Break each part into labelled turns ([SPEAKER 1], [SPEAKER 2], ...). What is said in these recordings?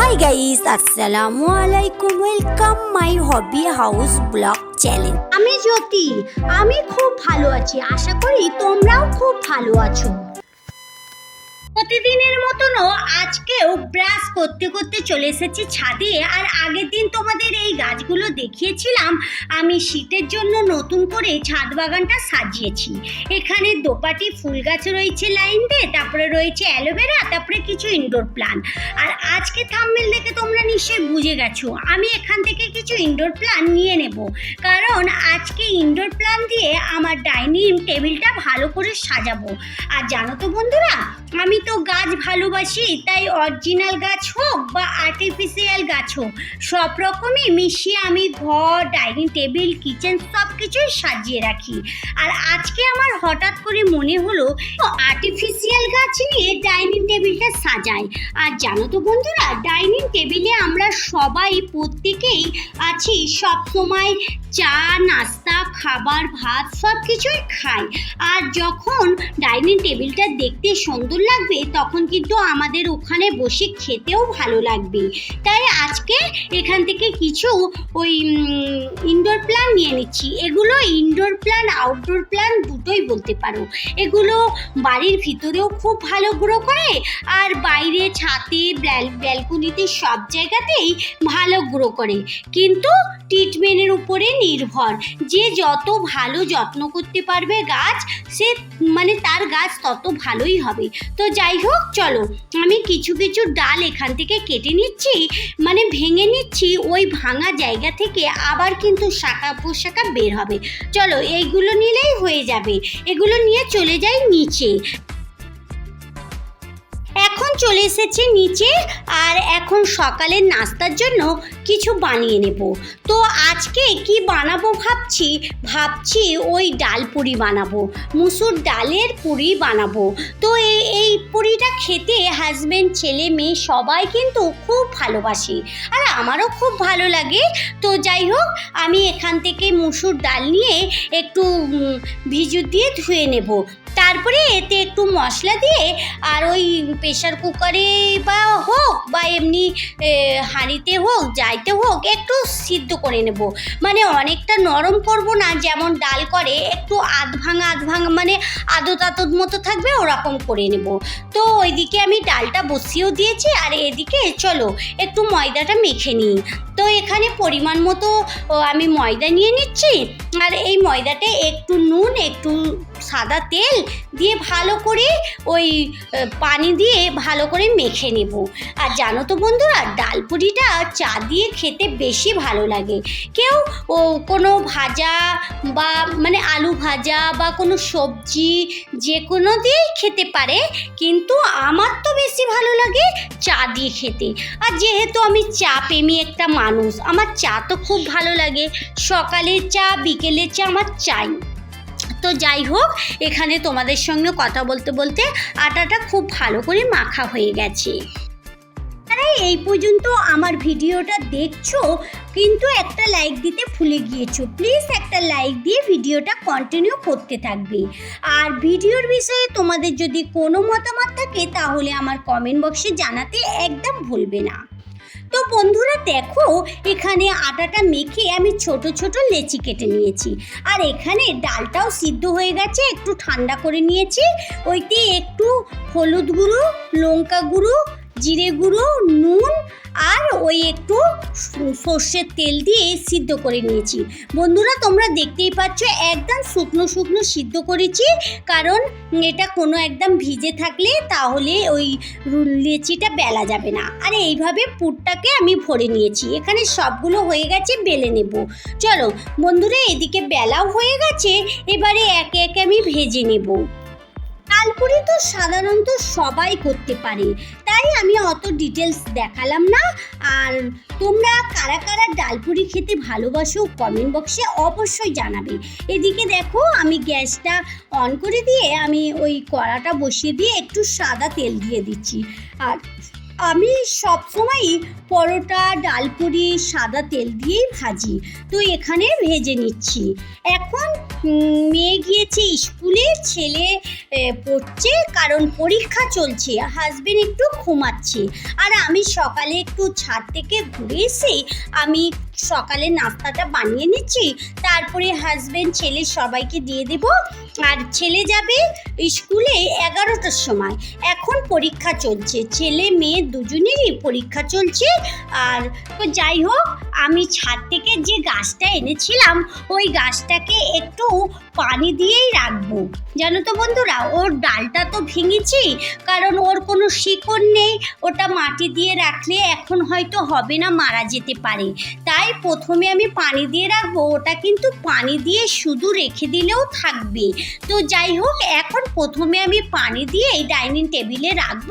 [SPEAKER 1] High guys আসসালামু আলাইকুম welcome my hobby house blog channel
[SPEAKER 2] আমি জ্যোতি, আমি খুব ভালো আছি। আশা করি তোমরাও খুব ভালো আছো। প্রতিদিনের মতনও আজকেও ব্রাশ করতে করতে চলে এসেছি ছাদে। আর আগের দিন তোমাদের এই গাছগুলো দেখিয়েছিলাম, আমি শীতের জন্য নতুন করে ছাদ বাগানটা সাজিয়েছি। এখানে দোপাটি, ফুল গাছ রয়েছে লাইন দিয়ে, তারপরে রয়েছে অ্যালোভেরা, তারপরে কিছু ইনডোর প্লান্ট আর আজকে থাম্বেল দেখে তোমরা নিশ্চয়ই বুঝে গেছো, আমি এখান থেকে কিছু ইনডোর প্লান্ট নিয়ে নেব। কারণ আজকে ইনডোর প্লান্ট দিয়ে আমার ডাইনিং টেবিলটা ভালো করে সাজাবো। আর জানো তো বন্ধুরা, আমি তো গাছ ভালোবাসি, তাই অরিজিনাল গাছ হোক বা আর্টিফিশিয়াল গাছ হোক, সব রকমই মিশিয়ে আমি ঘর ডাইনিং টেবিল কিচেন সব কিছুই সাজিয়ে রাখি। আর আজকে আমার হঠাৎ করে মনে হলো আর্টিফিশিয়াল গাছ নিয়ে ডাইনিং টেবিলটা সাজাই। আর জানো তো বন্ধুরা ডাইনিং টেবিলে আমরা সবাই প্রত্যেকেই আছি, সব সময় চা, নাস্তা, খাবার, ভাত সব কিছুই খাই। আর যখন ডাইনিং টেবিলটা দেখতে সুন্দর লাগবে তখন কিন্তু আমাদের ওখানে বসে খেতেও ভালো লাগবে। তাই আজকে এখান থেকে কিছু ওই নিয়ে নিচ্ছি। এগুলো ইনডোর প্ল্যান আউটডোর প্ল্যান দুটোই বলতে পারো। এগুলো বাড়ির ভিতরেও খুব ভালো গ্রো করে আর বাইরে ছাতে ব্যালকনিতে সব জায়গাতেই ভালো গ্রো করে। কিন্তু ট্রিটমেন্টের উপরে নির্ভর। যে যত ভালো যত্ন করতে পারবে গাছ, সে মানে তার গাছ তত ভালোই হবে। তো যাই হোক, চলো। আমি কিছু কিছু ডাল এখান থেকে কেটে নিচ্ছি। মানে ভেঙে নিচ্ছি, ওই ভাঙা জায়গা থেকে আবার কিন্তু শাখা পোশাকা বের হবে। চলো, এইগুলো নিলেই হয়ে যাবে। এগুলো নিয়ে চলে যাই নিচে। এখন চলে এসেছে নিচে, আর এখন সকালের নাস্তার জন্য কিছু বানিয়ে নেব। তো আজকে কি বানাবো ভাবছি? ভাবছি ওই ডাল পুরি বানাবো, মুসুর ডালের পুরি বানাবো। তো এই এই পুরিটা খেতে হাজব্যান্ড ছেলে, মেয়ে সবাই কিন্তু খুব ভালোবাসে আর আমারও খুব ভালো লাগে। তো যাই হোক, আমি এখান থেকে মুসুর ডাল নিয়ে একটু ভিজু দিয়ে ধুয়ে নেব। তারপরে এতে একটু মশলা দিয়ে আর ওই প্রেশার কুকারে বা হোক বা এমনি হাঁড়িতে হোক যাইতে হোক, একটু সিদ্ধ করে নেব। মানে অনেকটা নরম করব না, যেমন ডাল করে, একটু আধ ভাঙা আধ ভাঙা মানে আদত আদত মতো থাকবে, ওরকম করে নেব। তো ওইদিকে আমি ডালটা বসিয়েও দিয়েছি, আর এদিকে চলো, একটু ময়দাটা মেখে নিই। তো এখানে পরিমাণ মতো আমি ময়দা নিয়ে নিচ্ছি, আর এই ময়দাতে একটু নুন, একটু সাদা তেল দিয়ে ভালো করে ওই পানি দিয়ে ভালো করে মেখে নেব। আর জানো তো বন্ধুরা ডাল পুরিটা চা দিয়ে খেতে বেশি ভালো লাগে। কেউ, ও, কোনো ভাজা বা মানে আলু ভাজা বা কোনো সবজি যে কোনো দিয়েই খেতে পারে, কিন্তু আমার তো বেশি ভালো লাগে চা দিয়ে খেতে। আর যেহেতু আমি চা প্রেমী একটা মানুষ, আমার চা তো খুব ভালো লাগে। সকালের চা, বিকেলের চা আমার চাই। তো যাই হোক, এখানে তোমাদের সঙ্গে কথা বলতে বলতে আটাটা খুব ভালো করে মাখা হয়ে গেছে। এই পর্যন্ত আমার ভিডিওটা দেখছ, কিন্তু একটা লাইক দিতে ভুলে গিয়েছো। প্লিজ একটা লাইক দিয়ে ভিডিওটা কন্টিনিউ করতে থাকবে। আর ভিডিওর বিষয়ে তোমাদের যদি কোনো মতামত থাকে, তাহলে আমার কমেন্ট বক্সে জানাতে একদম ভুলবে না। তো বন্ধুরা দেখো, এখানে আটাটা মেখে আমি ছোট ছোট লেচি কেটে নিয়েছি। আর এখানে ডালটাও সিদ্ধ হয়ে গেছে, একটু ঠান্ডা করে নিয়েছি। ওইতে একটু হলুদ গুঁড়ো, লঙ্কা গুঁড়ো জিরে গুঁড়ো, নুন আর ওই একটু সর্ষের তেল দিয়ে সিদ্ধ করে নিয়েছি। বন্ধুরা, তোমরা দেখতেই পাচ্ছ একদম শুকনো শুকনো সিদ্ধ করেছি। কারণ এটা কোনো একদম ভিজে থাকলে তাহলে ওই লেচিটা বেলা যাবে না। আর এইভাবে পুরটাকে আমি ভরে নিয়েছি। এখানে সবগুলো হয়ে গেছে, বেলে নেব। চলো, বন্ধুরা, এদিকে বেলাও হয়ে গেছে। এবারে একে একে আমি ভেজে নেব। ডালপুরি তো সাধারণত সবাই করতে পারে। তাই আমি অত ডিটেলস দেখালাম না। আর তোমরা কারা কারা ডালপুরি খেতে ভালোবাসো কমেন্ট বক্সে অবশ্যই জানাবে। এদিকে দেখো, আমি গ্যাসটা অন করে দিয়ে আমি ওই কড়াটা বসিয়ে দিয়ে একটু সাদা তেল দিয়ে দিচ্ছি। আর আমি সবসময়ই পরোটা ডালপুরি সাদা তেল দিয়েই ভাজি। তো এখানে ভেজে নিচ্ছি। এখন মেয়ে গিয়েছে স্কুলে, ছেলে পড়ছে, কারণ পরীক্ষা চলছে হাজবেন্ড একটু ঘুমাচ্ছে। আর আমি সকালে একটু ছাদ থেকে ঘুরে এসে আমি সকালে নাস্তাটা বানিয়ে নিচ্ছি, তারপরে হাজবেন্ড ছেলে সবাইকে দিয়ে দেব। আর ছেলে যাবে স্কুলে এগারোটার সময়। এখন পরীক্ষা চলছে, ছেলে মেয়ে দুজনেরই পরীক্ষা চলছে। আর তো যাই হোক, আমি ছাদ থেকে যে গাছটা এনেছিলাম, ওই গাছটাকে একটু পানি দিয়েই রাখব। জানো তো বন্ধুরা, ওর ডালটা তো ভেঙেছি, কারণ ওর কোনো শিকড় নেই। ওটা মাটি দিয়ে রাখলে এখন হয়তো হবে না, মারা যেতে পারে। তাই প্রথমে আমি পানি দিয়ে রাখব, ওটা কিন্তু পানি দিয়ে শুধু রেখে দিলেও থাকবে। তো যাই হোক, এখন প্রথমে আমি পানি দিয়ে এই ডাইনিং টেবিলে রাখব,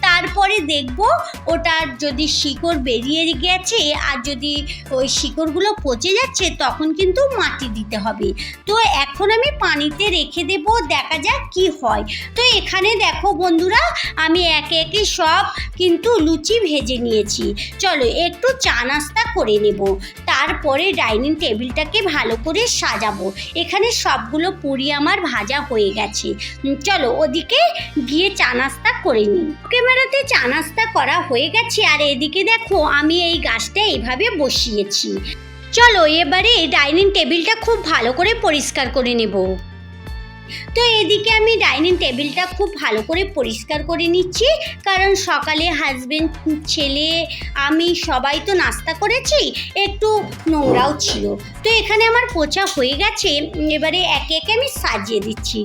[SPEAKER 2] তারপরে দেখব ওটা যদি শিকড় বেরিয়ে গেছে আর যদি ওই শিকড়গুলো পচে যাচ্ছে, তখন কিন্তু মাটি দিতে হবে। তো এখন আমি পানিতে রেখে দেব, দেখা যাক কি হয়। তো এখানে দেখো বন্ধুরা, আমি একে একে সব কিন্তু লুচি ভেজে নিয়েছি। চলো একটু চা নাস্তা করে নেব। তারপরে ডাইনিং টেবিলটাকে ভালো করে সাজাবো। এখানে সবগুলো পুরি আমার ভাজা হয়ে গেছে। চলো ওদিকে গিয়ে চা নাস্তা করে নিই। ক্যামেরাতে চা নাস্তা করা হয়ে গেছে আর এদিকে দেখো আমি এই গাছটা এইভাবে বসিয়েছি। চলো এবারে ডাইনিং টেবিলটা খুব ভালো করে পরিষ্কার করে নেব। তো এদিকে আমি ডাইনিং টেবিলটা খুব ভালো করে পরিষ্কার করে নিচ্ছি, কারণ সকালে হাজবেন্ড ছেলে, আমি সবাই তো নাস্তা করেছি, একটু নোংরাও ছিল। তো এখানে আমার পোচা হয়ে গেছে, এবারে একে একে আমি সাজিয়ে দিচ্ছি।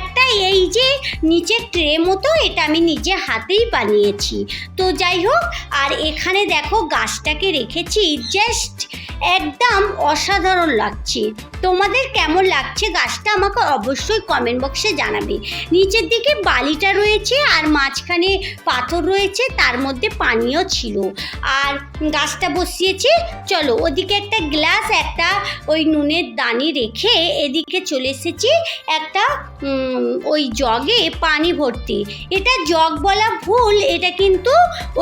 [SPEAKER 2] একটা এই যে নিচে ট্রে মতো, এটা আমি নিজে হাতেই বানিয়েছি। তো যাই হোক, আর এখানে দেখো গাছটাকে রেখেছি জাস্ট একদম অসাধারণ লাগছে। তোমাদের কেমন লাগছে গাছটা আমাকে অবশ্যই কমেন্ট বক্সে জানাবে। নিচের দিকে বালিটা রয়েছে আর মাঝখানে পাথর রয়েছে, তার মধ্যে পানীয় ছিল। আর গাছটা বসিয়েছি, চলো ওদিকে একটা গ্লাস একটা ওই নুনের দানি রেখে এদিকে চলে এসেছি, একটা ওই জগে পানি ভর্তি। এটা জগ বলা ভুল, এটা কিন্তু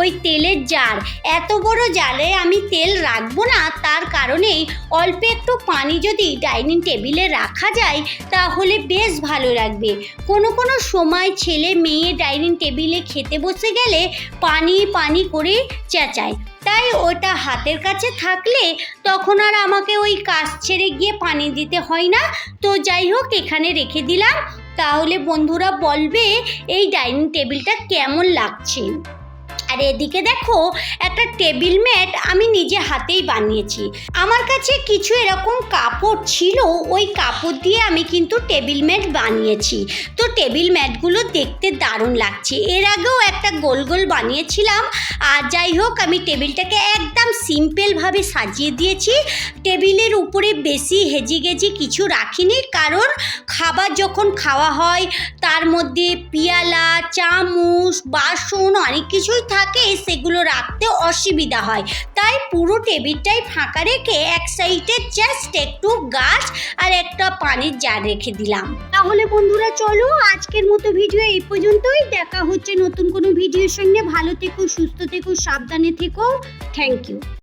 [SPEAKER 2] ওই তেলের জার। এত বড় জারে আমি তেল রাখব না, তার কারণেই অল্প একটু পানি যদি ডাইনিং টেবিলে রাখা যায়, তাহলে বেশ ভালো লাগবে। কোনো কোনো সময় ছেলে মেয়ে ডাইনিং টেবিলে খেতে বসে গেলে পানি পানি করে চেঁচায়। তাই ওটা হাতের কাছে থাকলে তখন আর আমাকে ওই কাজ ছেড়ে গিয়ে পানি দিতে হয় না। তো যাই হোক, এখানে রেখে দিলাম। তাহলে বন্ধুরা বলবে, এই ডাইনিং টেবিলটা কেমন লাগছে? আর এদিকে দেখো, একটা টেবিল ম্যাট আমি নিজে হাতেই বানিয়েছি। আমার কাছে কিছু এরকম কাপড় ছিল, ওই কাপড় দিয়ে আমি কিন্তু টেবিল ম্যাট বানিয়েছি। তো টেবিল ম্যাটগুলো দেখতে দারুণ লাগছে। এর আগেও একটা গোল গোল বানিয়েছিলাম, আর যাই হোক, আমি টেবিলটাকে একদম সিম্পলভাবে সাজিয়ে দিয়েছি। টেবিলের উপরে বেশি হেজি গেজি কিছু রাখিনি, কারণ খাবার যখন খাওয়া হয়, তার মধ্যে পিয়ালা, চামচ, বাসন, অনেক কিছুই থাকে সেগুলো রাখতে অসুবিধা হয়। তাই পুরো টেবিলটাই ফাঁকা রেখে এক সাইডে জাস্ট একটু গাছ আর একটা পানির জার রেখে দিলাম। তাহলে বন্ধুরা চলো আজকের মতো ভিডিও এই পর্যন্তই। দেখা হচ্ছে নতুন কোনো ভিডিওর সঙ্গে। ভালো থেকো, সুস্থ থেকো, সাবধানে থেকো। Thank you